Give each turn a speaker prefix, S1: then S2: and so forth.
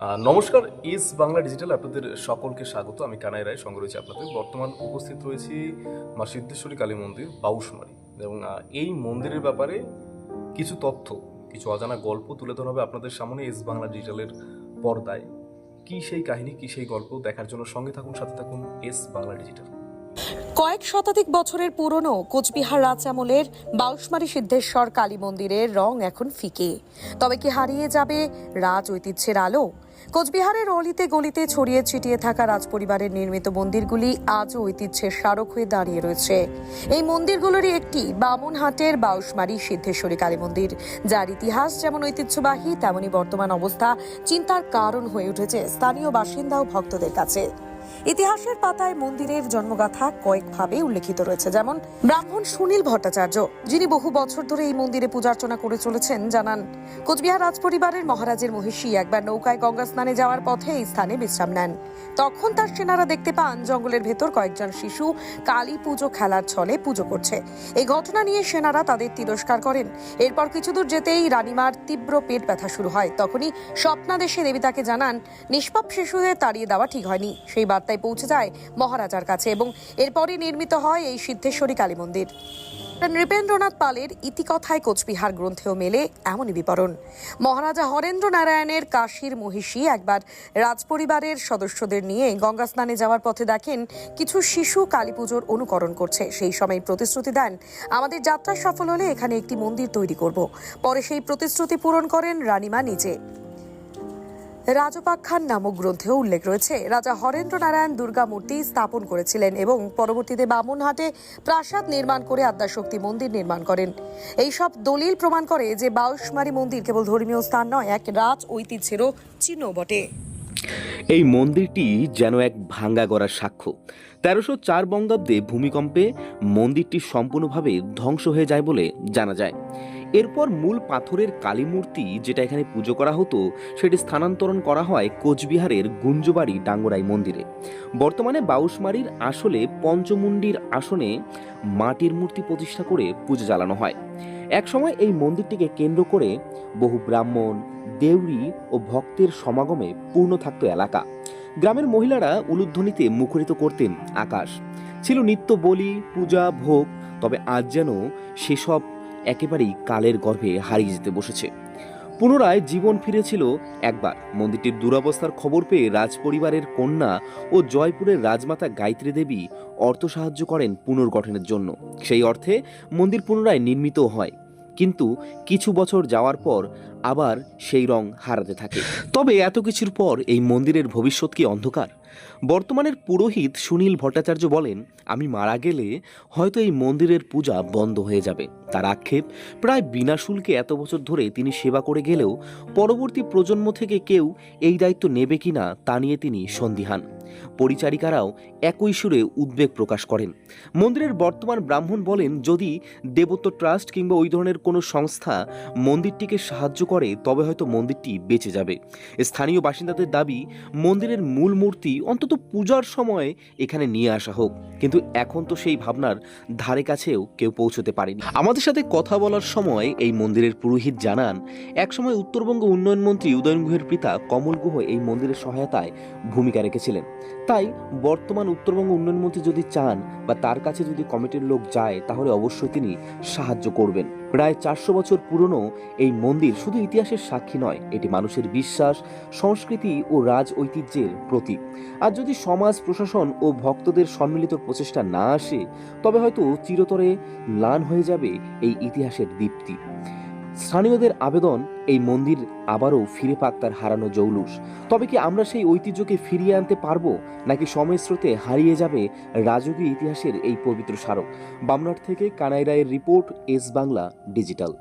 S1: নমস্কার, ইস বাংলা ডিজিটাল আপনাদের সকলকে স্বাগত। আমি কানাই রায়, সঙ্গে রয়েছে আপনাদের। বর্তমান উপস্থিত রয়েছি মা সিদ্ধেশ্বরী কালী মন্দির, বাউসমারি। এবং এই মন্দিরের ব্যাপারে কিছু তথ্য, কিছু অজানা গল্প তুলে ধরা হবে আপনাদের সামনে ইস বাংলা ডিজিটালের পর্দায়। কি সেই কাহিনী, কি সেই গল্প, দেখার জন্য সঙ্গে থাকুন, সাথে থাকুন এস বাংলা ডিজিটাল।
S2: কয়েক শতাধিক বছরের পুরনো কোচবিহার রাজ আমলের বাউসমারি সিদ্ধেশ্বর কালী মন্দিরের রং এখন ফিকে। তবে কি হারিয়ে যাবে রাজ ঐতিহ্যের আলো? কোচবিহারের অলিতে গলিতে ছড়িয়ে ছিটিয়ে থাকা রাজপরিবারের নির্মিত মন্দিরগুলি আজও ঐতিহ্যের স্মারক হয়ে দাঁড়িয়ে রয়েছে। এই মন্দিরগুলোরই একটি বামুনহাটের বাউসমারি সিদ্ধেশ্বরী কালী মন্দির। যার ইতিহাস যেমন ঐতিহ্যবাহী, তেমনি বর্তমান অবস্থা চিন্তার কারণ হয়ে উঠেছে স্থানীয় বাসিন্দা ও ভক্তদের কাছে। ইতিহাসের পাতায় মন্দিরের জন্মগাথা কয়েকভাবে উল্লেখিত রয়েছে। যেমন ব্রাহ্মণ সুনীল ভট্টাচার্য, যিনি বহু বছর ধরে এই মন্দিরে পূজার্চনা করে চলেছেন, জানান, কোচবিহার রাজপরিবারের মহারাজের মহিষী একবার নৌকায় গঙ্গা স্নানে যাওয়ার পথে এই স্থানে বিশ্রাম নেন। তখন তার সেনারা দেখতে পান, জঙ্গলের ভেতর কয়েকজন শিশু কালী পুজো খেলার ছলে পুজো করছে। এই ঘটনা নিয়ে সেনারা তাদের তিরস্কার করেন। এরপর কিছু দূর যেতেই রানীমার তীব্র পেট ব্যথা শুরু হয়। তখনই স্বপ্নাদেশে দেবী তাকে জানান, নিষ্পাপ শিশুদের তাড়িয়ে দেওয়া ঠিক হয়নি। সেই বার্তায় পৌঁছে যায় মহারাজার কাছে এবং এরপরই নির্মিত হয় এই সিদ্ধেশ্বরী কালী মন্দির। নৃপেন্দ্রনাথ পালের ইতিকথায় কোচবিহার গ্রন্থেও মেলে এমনই বিবরণ। মহারাজা হরেন্দ্র নারায়ণের কাশীর মহিষী একবার রাজপরিবারের সদস্যদের নিয়ে গঙ্গা স্নানে যাওয়ার পথে দেখেন কিছু শিশু কালী পুজোর অনুকরণ করছে। সেই সময় প্রতিশ্রুতি দেন, আমাদের যাত্রা সফল হলে এখানে একটি মন্দির তৈরি করব। পরে সেই প্রতিশ্রুতি পূরণ করেন রানীমা নিজে। রাজপাক্ষান নামক গ্রন্থেও উল্লেখ রয়েছে। রাজা হরেন্দ্র নারায়ণ দুর্গা মূর্তি স্থাপন করেছিলেন এবং পরবর্তীতে বামুনহাটে প্রাসাদ নির্মাণ করে আদ্যাশক্তি মন্দির নির্মাণ করেন। এই সব দলিল প্রমাণ করে যে বাউসমারি মন্দির কেবল ধর্মীয় স্থান নয়, এক রাজ ঐতিহ্যেরও চিহ্ন বটে।
S3: এই মন্দিরটি যেন এক ভাঙ্গা গড়ার সাক্ষ্য। তেরোশো চার বঙ্গাব্দে ভূমিকম্পে মন্দিরটি সম্পূর্ণভাবে ধ্বংস হয়ে যায় বলে জানা যায়। এরপর মূল পাথরের কালী মূর্তি যেটা এখানে পুজো করা হতো, সেটি স্থানান্তরণ করা হয় কোচবিহারের গুঞ্জবাড়ি ডাঙ্গরাই মন্দিরে। বর্তমানে বাউসমারির আসলে পঞ্চমুণ্ডির আসনে মাটির মূর্তি প্রতিষ্ঠা করে পুজো চালানো হয়। একসময় এই মন্দিরটিকে কেন্দ্র করে বহু ব্রাহ্মণ, দেউরি ও ভক্তের সমাগমে পূর্ণ থাকত এলাকা। গ্রামের মহিলারা উলুধ্বনিতে মুখরিত করতেন আকাশ। ছিল নিত্য বলি, পূজা, ভোগ, তবে আজ যেন সেসব একেবারেই কালের গর্ভে হারিয়ে যেতে বসেছে। পুনরায় জীবন ফিরেছিল একবার। মন্দিরটির দুরবস্থার খবর পেয়ে রাজপরিবারের কন্যা ও জয়পুরের রাজমাতা গায়ত্রী দেবী অর্থ সাহায্য করেন পুনর্গঠনের জন্য। সেই অর্থে মন্দির পুনরায় নির্মিত হয়। কিন্তু কিছু বছর যাওয়ার পর আবার সেই রং হারাতে থাকে। তবে এত কিছুর পর এই মন্দিরের ভবিষ্যৎ কি অন্ধকার? বর্তমানের পুরোহিত সুনীল ভট্টাচার্য বলেন, আমি মারা গেলে হয়তো এই মন্দিরের পূজা বন্ধ হয়ে যাবে। তার আক্ষেপ, প্রায় বিনা শুল্কে এত বছর ধরে তিনি সেবা করে গেলেও পরবর্তী প্রজন্ম থেকে কেউ এই দায়িত্ব নেবে কিনা তা নিয়ে তিনি সন্দিহান। পরিচারিকারাও একই সুরে উদ্বেগ প্রকাশ করেন। মন্দিরের বর্তমান ব্রাহ্মণ বলেন, যদি দেবত্ব ট্রাস্ট কিংবা ওই ধরনের কোনো সংস্থা মন্দিরটিকে সাহায্য করে, তবে হয়তো মন্দিরটি বেঁচে যাবে। স্থানীয় বাসিন্দাদের দাবি, মন্দিরের মূল মূর্তি অন্তত পূজার সময় এখানে নিয়ে আসা হোক। কিন্তু এখন তো সেই ভাবনার ধারে কাছেও কেউ পৌঁছতে পারেনি। আমাদের সাথে কথা বলার সময় এই মন্দিরের পুরোহিত জানান, একসময় উত্তরবঙ্গ উন্নয়ন মন্ত্রী উদয়ন গুহের পিতা কমল গুহ এই মন্দিরের সহায়তায় ভূমিকা রেখেছিলেন। তাই বর্তমান উত্তরবঙ্গ উন্নয়ন মন্ত্রী যদি চান বা তার কাছে যদি কমিটির লোক যায়, তাহলে অবশ্যই তিনি সাহায্য করবেন। প্রায় চারশো বছর পুরনো এই মন্দির শুধু ইতিহাসের সাক্ষী নয়, এটি মানুষের বিশ্বাস, সংস্কৃতি ও রাজ ঐতিহ্যের প্রতীক। আর যদি সমাজ, প্রশাসন ও ভক্তদের সম্মিলিত প্রচেষ্টা না আসে, তবে হয়তো চিরতরে ম্লান হয়ে যাবে এই ইতিহাসের দীপ্তি। স্থানীয়দের আবেদন, এই মন্দির আবারও ফিরে পাক তার হারানো জৌলুস। তবে কি আমরা সেই ঐতিহ্যকে ফিরিয়ে আনতে পারব, নাকি সময়ের স্রোতে হারিয়ে যাবে রাজকীয় ইতিহাসের এই পবিত্র স্মারক? বামনাট থেকে কানাই রায়ের রিপোর্ট, এস বাংলা, ডিজিটাল।